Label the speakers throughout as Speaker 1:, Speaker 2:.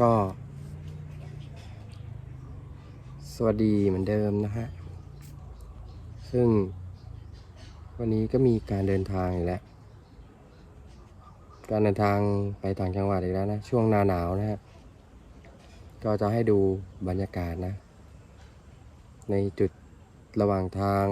Speaker 1: ก็ สวัสดีเหมือนเดิมนะฮะ ซึ่ง วันนี้ก็มีการเดินทางอีกแล้ว การเดินทางไปต่างจังหวัดอีกแล้วนะ ช่วงหนาหนาวนะฮะ ก็จะให้ดูบรรยากาศนะ ในจุดระหว่างทาง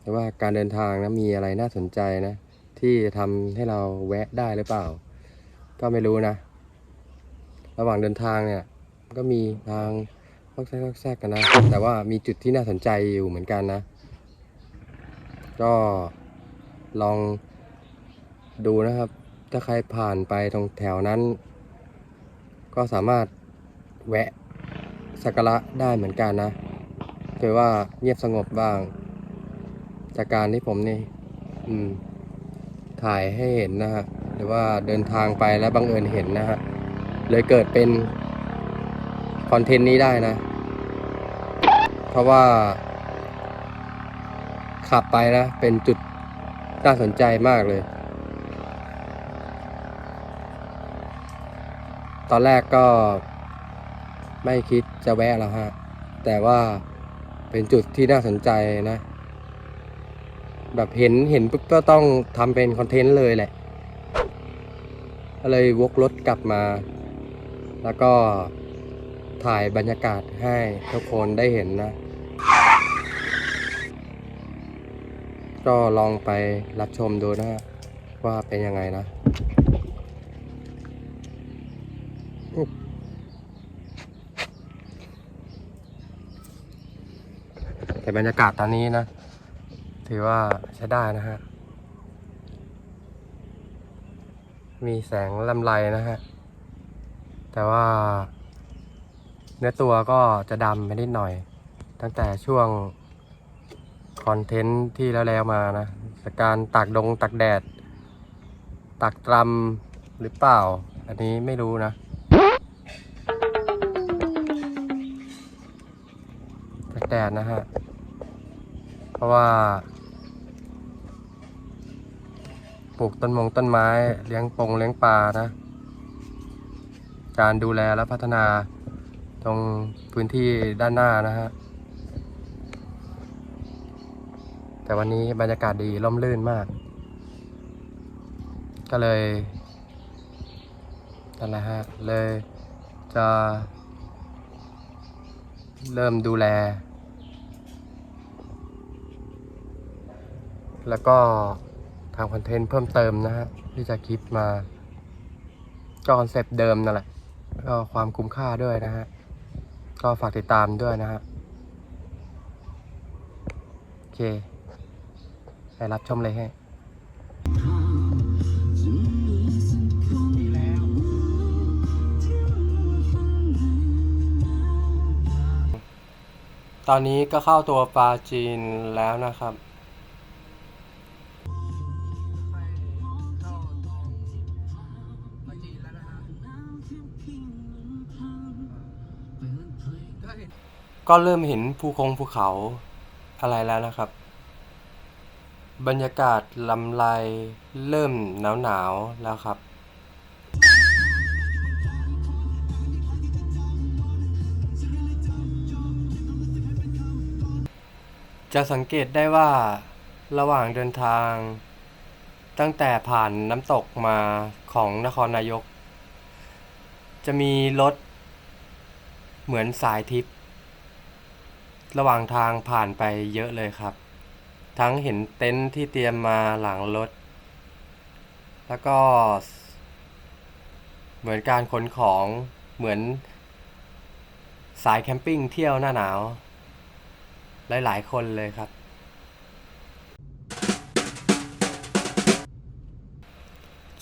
Speaker 1: หรือว่าการเดินทางนะมีอะไรน่าสนใจนะ ที่จะทำให้เราแวะได้หรือเปล่า ก็ไม่รู้นะ ระหว่างเดินทางเนี่ยก็มีทางซอกแซกซอกแซกกันนะ แต่ว่ามีจุดที่น่าสนใจอยู่เหมือนกันนะ ก็ลองดูนะครับ ถ้าใครผ่านไปตรงแถวนั้น ก็สามารถแวะสักการะได้เหมือนกันนะคือว่าเงียบสงบบ้าง จากการที่ผมนี่อืมถ่ายให้เห็นนะฮะหรือว่าเดินทางไปแล้วบังเอิญเห็นนะฮะ เลยเกิดเป็นคอนเทนต์นี้ได้นะ เพราะว่า ขับไปนะ เป็นจุดน่าสนใจมากเลย ตอนแรกก็ไม่คิดจะแวะแล้วฮะ แต่ว่าเป็นจุดที่น่าสนใจนะ แบบเห็นเห็นปุ๊บก็ต้องทำเป็นคอนเทนต์เลยแหละ ก็เลยวกรถกลับมา แล้วก็ถ่ายบรรยากาศให้ทุกคนได้เห็นนะ ก็ลองไปรับชมดูนะว่าเป็นยังไงนะแต่บรรยากาศตอนนี้นะ ถือว่าใช้ได้นะฮะ มีแสงลำไรนะฮะ แต่ว่า เนื้อตัวก็จะดำไปนิดหน่อย ตั้งแต่ช่วงคอนเทนต์ที่แล้วๆมานะจากการตากดงตากแดดตักตรำหรือเปล่า อันนี้ไม่รู้นะ ตากแดดนะฮะ เพราะว่าปลูกต้นมงต้นไม้เลี้ยงปงเลี้ยงปลานะ การดูแลและพัฒนาตรงพื้นที่ด้านหน้านะฮะ แต่วันนี้บรรยากาศดีร่มรื่นมาก ก็เลยนั่นแหละฮะ เลยจะเริ่มดูแล แล้วก็ทำคอนเทนต์เพิ่มเติมนะฮะ ที่จะคิดมาก็คอนเซปต์เดิมนั่นแหละ ก็ความคุ้มค่าด้วยนะฮะ ก็ฝากติดตามด้วยนะฮะ โอเคไปรับชมเลยฮะตอนนี้ก็เข้าตัวปลาจีนแล้วนะครับ ก็เริ่มเห็นภูคงภูเขาอะไรแล้วนะครับ บรรยากาศลำไรเริ่มหนาวหนาวๆแล้วครับ จะสังเกตได้ว่าระหว่างเดินทาง ตั้งแต่ผ่านน้ำตกมาของนครนายก จะมีรถเหมือนสายทิพย์ ระหว่างทางผ่านไปเยอะเลยครับ ทั้งเห็นเต็นท์ที่เตรียมมาหลังรถ แล้วก็ เหมือนการขนของเหมือนสายแคมปิ้งเที่ยวหน้าหนาว หลาย ๆ คนเลยครับ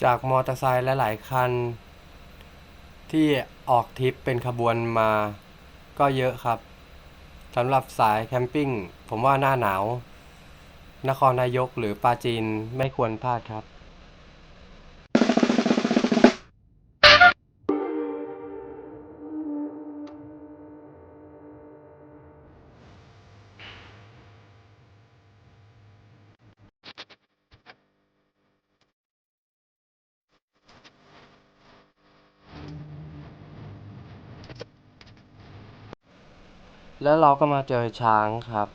Speaker 1: จากมอเตอร์ไซค์หลาย ๆ คัน ที่ออกทริปเป็นขบวนมาก็เยอะครับ สำหรับสายแคมปิ้ง ผมว่าหน้าหนาว นครนายกหรือปราจีนไม่ควรพลาดครับ แล้วเราก็มาเจอช้างครับ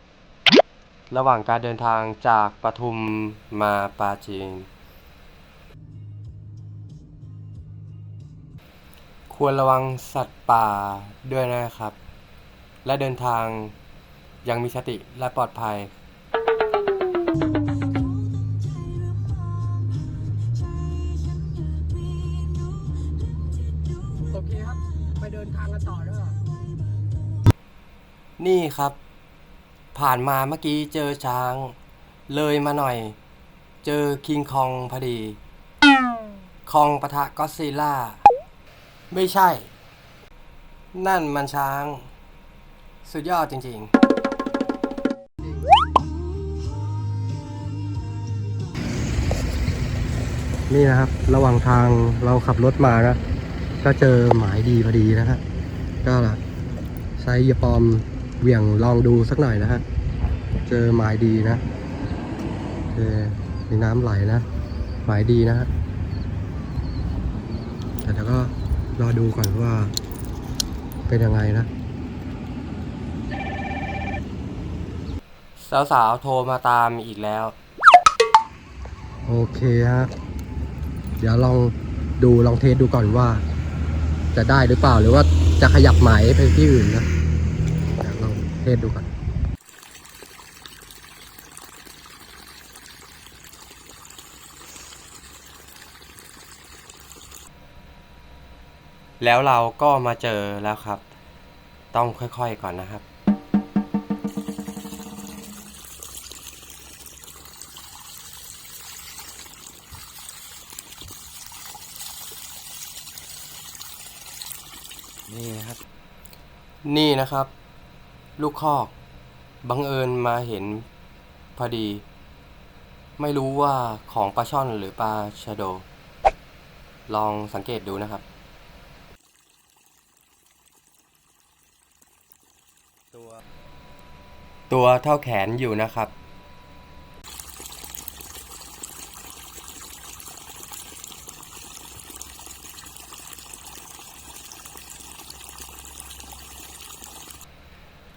Speaker 1: ระหว่างการเดินทางจากปทุมมาปาจีน ควรระวังสัตว์ป่าด้วยนะครับ และเดินทางยังมีสติและปลอดภัย
Speaker 2: โอ ครับ
Speaker 1: ผ่านมาเมื่อกี้เจอช้าง เลยมาหน่อย เจอคิงคองพอดี คองปะทะก็ซิลล่า ไม่ใช่ นั่นมันช้าง สุดยอดจริง ๆนี่นะครับ ระหว่างทางเราขับรถมานะ ก็เจอหมายดีพอดีนะฮะก็ใช้เหยาปอม เหวี่ยงลองดูสักหน่อยนะฮะ เจอหมายดีนะเจอมีน้ำไหลนะ หมายดีนะฮะ แต่เดี๋ยวก็รอดูก่อนว่า เป็นยังไงนะ สาวๆโทรมาตามอีกแล้ว โอเคฮะ เดี๋ยวลองดูลองเทสดูก่อนว่า จะได้หรือเปล่าหรือว่าจะขยับไหมไปที่อื่นนะเดี๋ยวลองเทสดูก่อนแล้วเราก็มาเจอแล้วครับ ต้องค่อยๆก่อนนะครับ นี่นะครับ นี่นะครับ ลูกคอกบังเอิญมาเห็นพอดี ไม่รู้ว่าของปลาช่อนหรือปลาชะโด ลองสังเกตดูนะครับ ตัว ตัวเท่าแขนอยู่นะครับ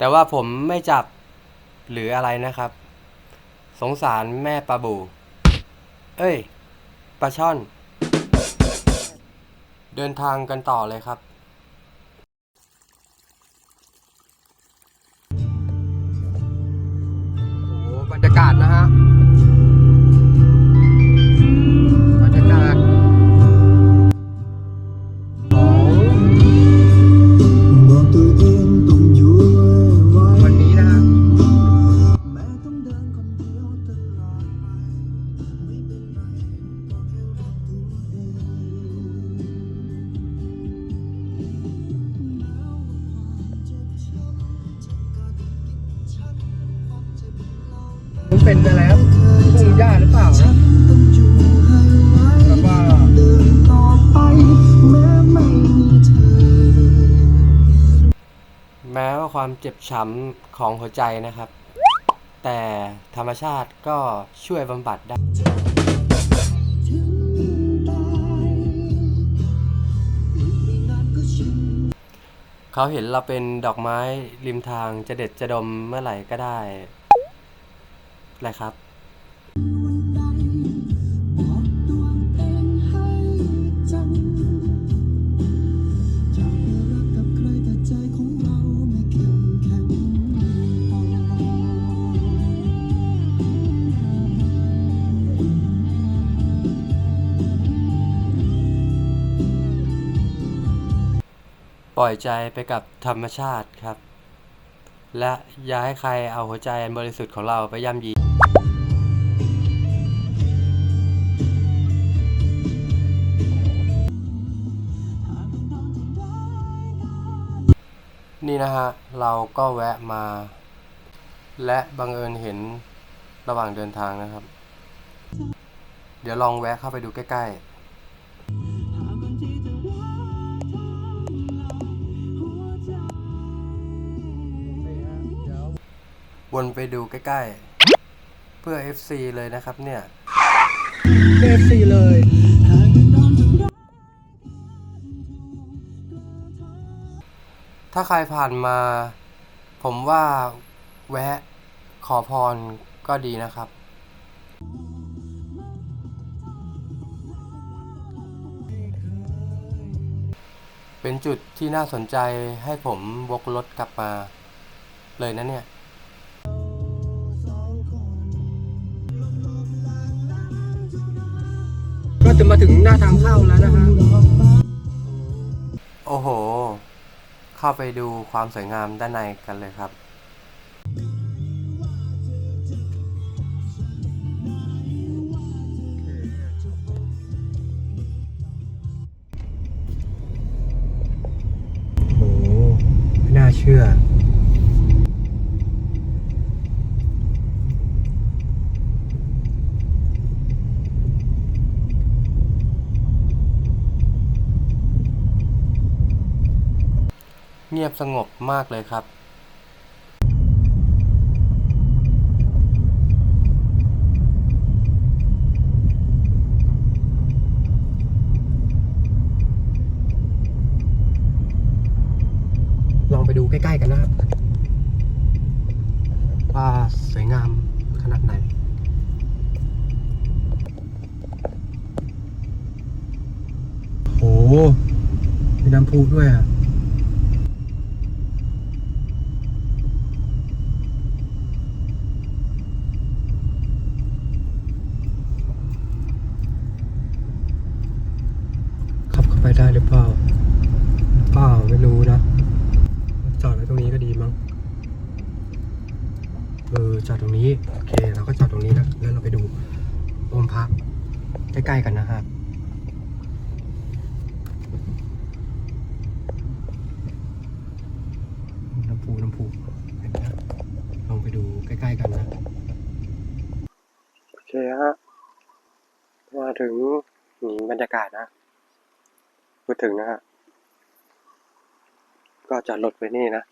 Speaker 1: แต่ว่าผมไม่จับหรืออะไรนะครับ สงสารแม่ปลาบู เอ้ยปลาช่อน เดินทางกันต่อเลยครับ โอ้บรรยากาศนะฮะ
Speaker 3: ความเจ็บช้ำ
Speaker 1: ของหัวใจนะครับ แต่ธรรมชาติก็ช่วยบำบัดได้เขาเห็นเราเป็นดอกไม้ริมทางจะเด็ดจะดมเมื่อไหร่ก็ได้แหละครับ ปล่อยใจไปกับธรรมชาติครับ และอย่าให้ใครเอาหัวใจอันบริสุทธิ์ของเราไปย่ำยีนี่นะฮะ เราก็แวะมา และบังเอิญเห็นระหว่างเดินทางนะครับ เดี๋ยวลองแวะเข้าไปดูใกล้ ๆ วนไปดูใกล้ๆ เพื่อ FC เลยนะครับเนี่ย
Speaker 2: เอฟซีเลย
Speaker 1: ถ้าใครผ่านมา ผมว่าแวะขอพรก็ดีนะครับ เป็นจุดที่น่าสนใจให้ผมวกรถกลับมาเลยนะเนี่ย
Speaker 2: ก็จะมาถึงหน้าทางเข้าแล้วนะฮะ
Speaker 1: โอ้โห เข้าไปดูความสวยงามด้านในกันเลยครับ
Speaker 2: โอ้ไม่น่าเชื่อ
Speaker 1: งียบสงบมากเลยครับ
Speaker 2: ลองไปดูใกล้ ๆ กันนะครับ ว่าสวยงามขนาดไหน โห มีน้ำพุด้วยอะ ขับเข้าไปได้หรือเปล่าเปล่าไม่รู้นะ จอดไว้ตรงนี้ก็ดีมั้ง เออจอดตรงนี้ โอเค เราก็จอดตรงนี้นะ แล้วเราไปดูองค์พระใกล้ๆกันนะครับ น้ำพุน้ำพุเห็นไหมครับลองไปดูใกล้ๆกันนะ
Speaker 1: โอเคฮะมาถึงนี่บรรยากาศนะพูดถึงนะฮะ ก็จอดรถไปนี่นะ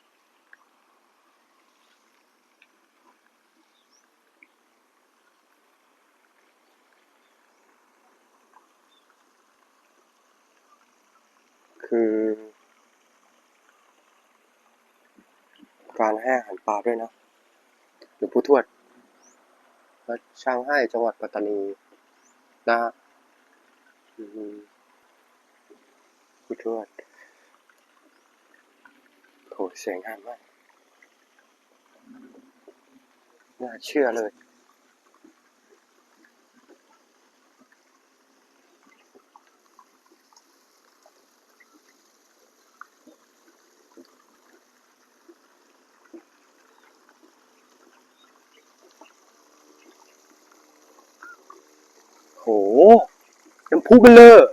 Speaker 1: คือ การให้อาหารปลาด้วยนะหรือผู้ทวด วัดช่างให้จังหวัดปัตตานี นะฮะอืมผู้ทวดโหเสียงงามมาก น่าเชื่อเลย โห น้เบลเลอร์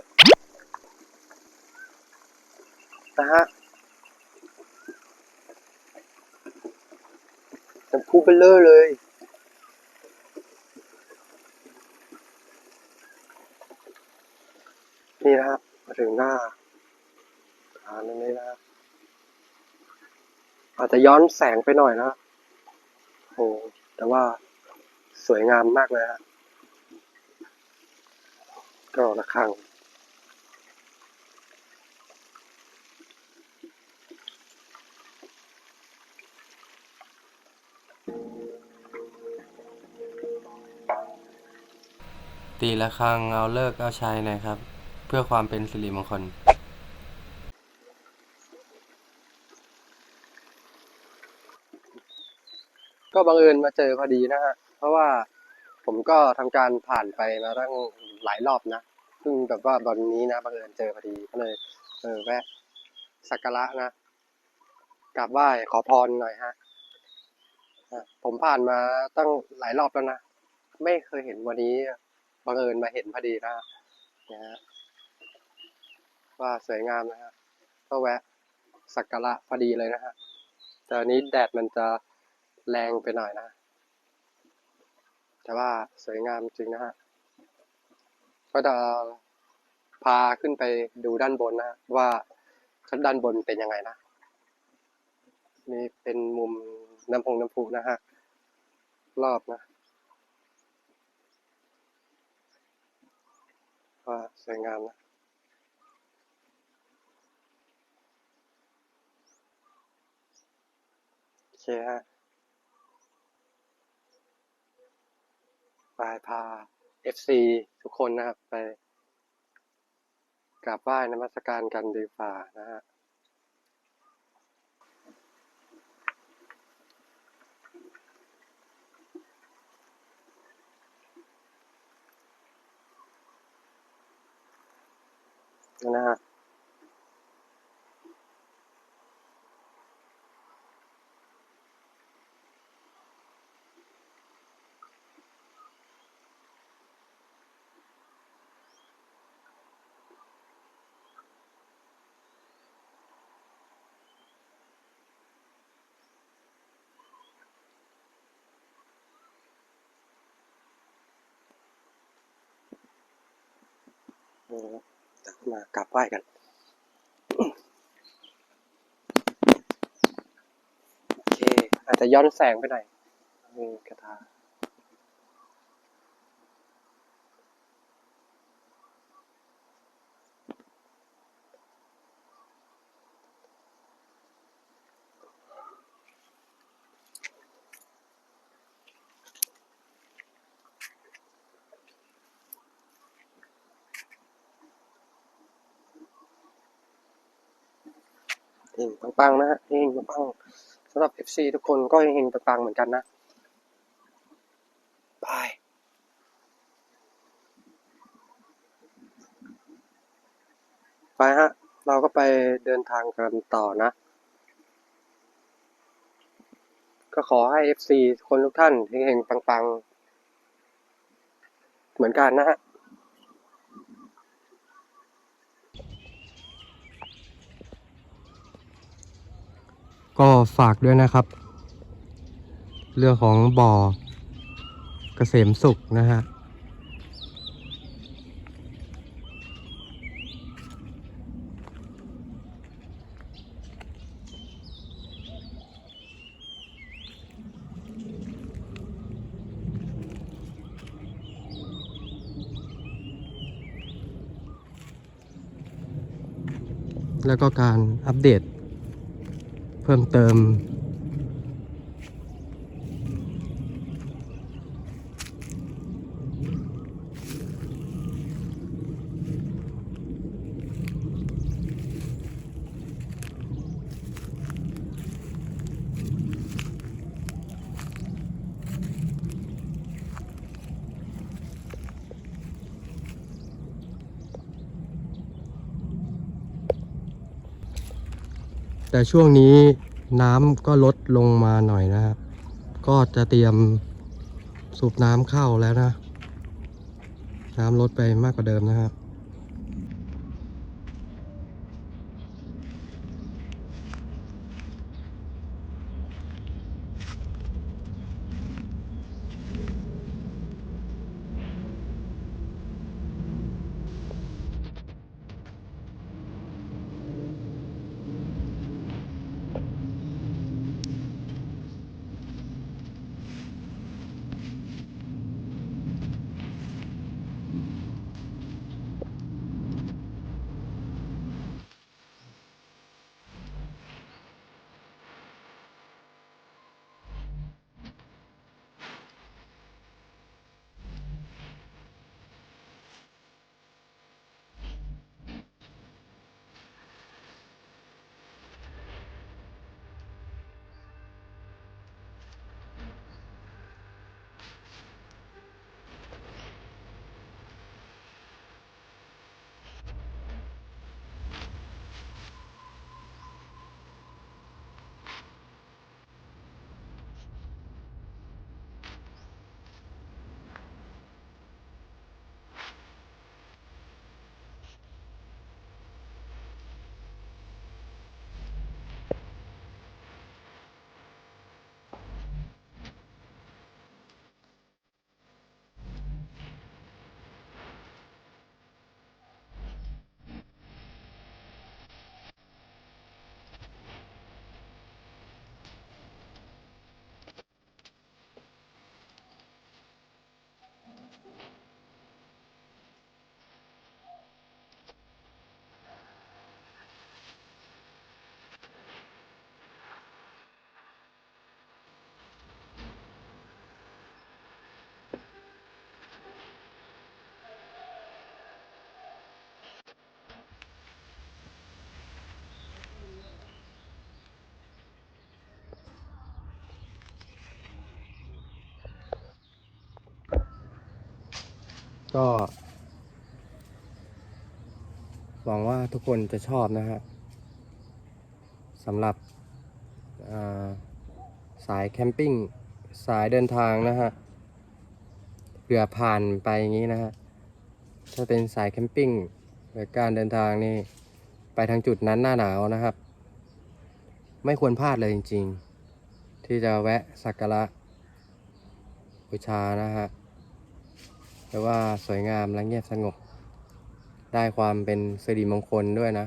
Speaker 1: นะฮะน้ำพุเบลเลอร์เลย นี่นะครับมาถึงหน้าฐานนี้นะครับอาจจะย้อนแสงไปหน่อยนะโอ้แต่ว่าสวยงามมากเลยฮะ ก็ระฆังตีละครังเอาเลิกเอาชัยหนะครับ เพื่อความเป็นสิริมงคล ก็บังเอิญมาเจอพอดีนะฮะ เพราะว่า ผมก็ทำการผ่านไปมาตั้งหลายรอบนะเพิ่งแบบว่าตอนนี้นะบังเอิญเจอพอดีก็เลยเออแวะสักการะนะกราบไหว้ขอพรหน่อยฮะผมผ่านมาตั้งหลายรอบแล้วนะไม่เคยเห็นวันนี้บังเอิญมาเห็นพอดีนะนะฮะว่าสวยงามนะฮะก็แวะสักการะพอดีเลยนะฮะแต่อันนี้แดดมันจะแรงไปหน่อยนะ แต่ว่าสวยงามจริงนะฮะ ก็จะพาขึ้นไปดูด้านบนนะว่าด้านบนเป็นยังไงนะนี่เป็นมุมน้ำพงน้ำพุนะฮะ รอบนะว่าสวยงามนะโอเคฮะ ไปพา FC ทุกคนนะครับ ไปกราบไหว้นมัสการกันดีฝ่านะฮะนะฮะ มากราบไหว้กันโอเค อาจจะย้อนแสงไปหน่อยมีกระทา เฮงปังๆนะฮะเฮงปังๆสำหรับ FC ทุกคนก็เฮงปังๆเหมือนกันนะบายไปฮะ เราก็ไปเดินทางกันต่อนะ ก็ขอให้ FC คนทุกท่านเฮงๆปังๆ เหมือนกันนะฮะ
Speaker 2: ก็ฝากด้วยนะครับ เรื่องของบ่อเกษมสุขนะฮะแล้วก็การอัปเดต เพิ่มเติม แต่ช่วงนี้น้ำก็ลดลงมาหน่อยนะครับ ก็จะเตรียมสูบน้ำเข้าแล้วนะ น้ำลดไปมากกว่าเดิมนะครับ
Speaker 1: ก็หวังว่าทุกคนจะชอบนะฮะสำหรับสายแคมปิ้งสายเดินทางนะฮะเผื่อผ่านไปอย่างนี้นะฮะถ้าเป็นสายแคมปิ้งหรือการเดินทางนี่ไปทางจุดนั้นหน้าหนาวนะครับ ไม่ควรพลาดเลยจริง ๆ ที่จะแวะสักการะบูชานะฮะ เพราะว่าสวยงามและเงียบสงบ ได้ความเป็นสิริมงคลด้วยนะ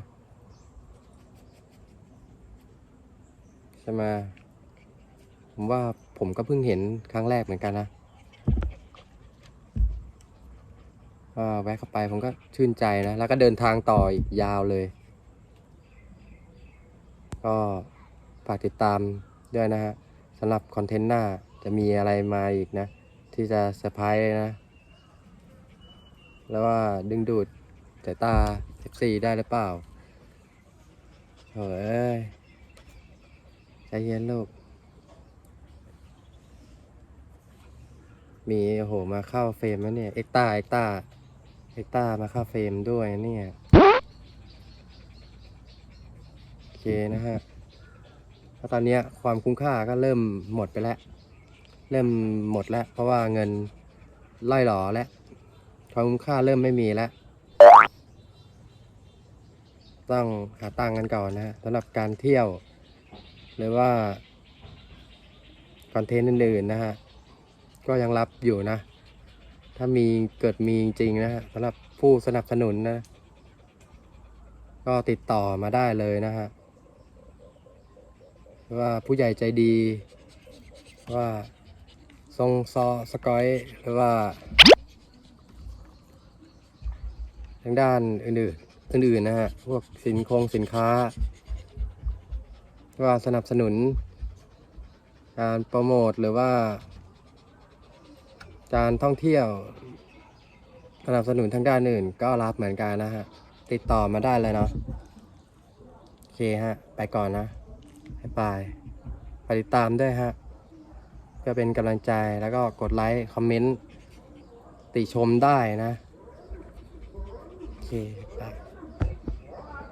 Speaker 1: ใช่ไหมผมว่าผมก็เพิ่งเห็นครั้งแรกเหมือนกันนะแวะเข้าไปผมก็ชื่นใจนะ แล้วก็เดินทางต่ออีกยาวเลย ก็ฝากติดตามด้วยนะฮะสำหรับคอนเทนต์หน้าจะมีอะไรมาอีกนะ ที่จะเซอร์ไพรส์นะ แล้วว่าดึงดูดสายตา FC ได้หรือเปล่าโถ่เอ้ยใจเย็นลูก มีโอ้โหมาเข้าเฟรมแล้วเนี่ย เอ็กตาเอ็กตาเอ็กตามาเข้าเฟรมด้วยเนี่ยโอเคนะฮะแล้วตอนนี้ความคุ้มค่าก็เริ่มหมดไปแล้ว เริ่มหมดแล้ว เพราะว่าเงินล่อยหล่อแล้ว ความคุ้มค่าเริ่มไม่มีแล้ว ต้องหาตังค์กันก่อนนะสำหรับการเที่ยว หรือว่าคอนเทนต์อื่นๆนะฮะ ก็ยังรับอยู่นะ ถ้ามีเกิดมีจริงนะฮะสำหรับผู้สนับสนุนนะ ก็ติดต่อมาได้เลยนะฮะ ว่าผู้ใหญ่ใจดี ว่าทรงซอสกอย หรือว่า ทางด้านอื่นๆอื่นๆนะฮะพวกสินคงสินค้า ว่าสนับสนุน การโปรโมทหรือว่า การท่องเที่ยว สนับสนุนทางด้านอื่น ก็รับเหมือนกันนะฮะ ติดต่อมาได้เลยเนาะโอเคฮะ ไปก่อนนะบ๊ายบายฝากติดตามด้วยฮะเพื่อเป็นกำลังใจแล้วก็กดไลค์ คอมเมนต์ ติชมได้นะ โอเคบาย